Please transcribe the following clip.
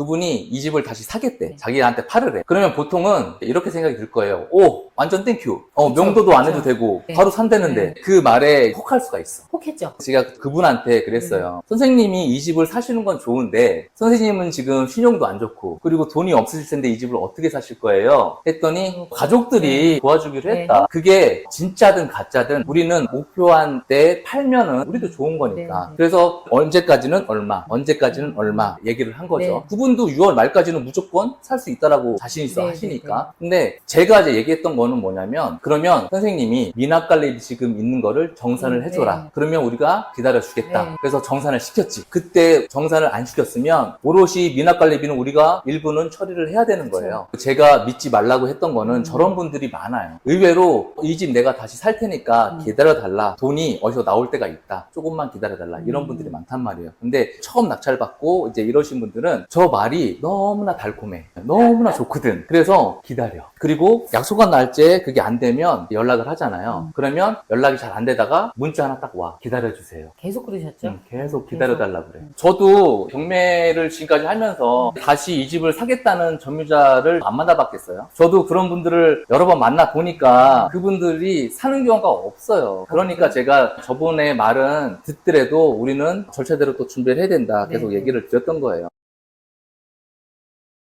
그분이 이 집을 다시 사겠대. 네. 자기한테 팔으래. 그러면 보통은 이렇게 생각이 들 거예요. 오, 완전 땡큐. 어, 그쵸, 명도도 안 그쵸. 해도 되고 네. 바로 산다는데 네. 그 말에 혹할 수가 있어. 혹했죠. 제가 그분한테 그랬어요. 선생님이 이 집을 사시는 건 좋은데 선생님은 지금 신용도 안 좋고 그리고 돈이 없으실 텐데 이 집을 어떻게 사실 거예요? 했더니 가족들이 도와주기로 네. 했다. 그게 진짜든 가짜든 우리는 목표한 때 팔면은 우리도 좋은 거니까. 네, 네. 그래서 언제까지는 얼마, 언제까지는 얼마 얘기를 한 거죠. 네. 그분도 6월 말까지는 무조건 살 수 있다라고 자신 있어 네, 하시니까. 근데 제가 이제 얘기했던 거는 뭐냐면 그러면 선생님이 미납갈렙이 지금 있는 거를 정산을 음, 해줘라. 네. 그러면 우리가 기다려주겠다. 네. 그래서 정산을 시켰지. 그때 정산을 안 시켰으면 오롯이 미납갈렙이는 우리가 일부는 처리를 해야 되는 거예요. 제가 믿지 말라고 했던 거는 음. 저런 분들이 많아요. 의외로 이 집 내가 다시 살 테니까 음. 기다려달라. 돈이 어디서 나올 때가 있다. 조금만 기다려달라. 이런 음. 분들이 많단 말이에요. 근데 처음 낙찰 받고 이제 이러신 분들은 저 말이 너무나 달콤해. 너무나 좋거든. 그래서 기다려. 그리고 약속한 날 짜에 그게 안 되면 연락을 하잖아요. 음. 그러면 연락이 잘 안 되다가 문자 하나 딱 와. 기다려주세요. 계속 그러셨죠? 음, 계속 기다려달라 그래. 저도 경매를 지금까지 하면서 다시 이 집을 사겠다는 점유자를 안 만나봤겠어요. 저도 그런 분들을 여러 번 만나 보니까 그분들이 사는 경우가 없어요. 그러니까 제가 저번에 말은 듣더라도 우리는 절차대로 또 준비를 해야 된다. 계속 네. 얘기를 드렸던 거예요.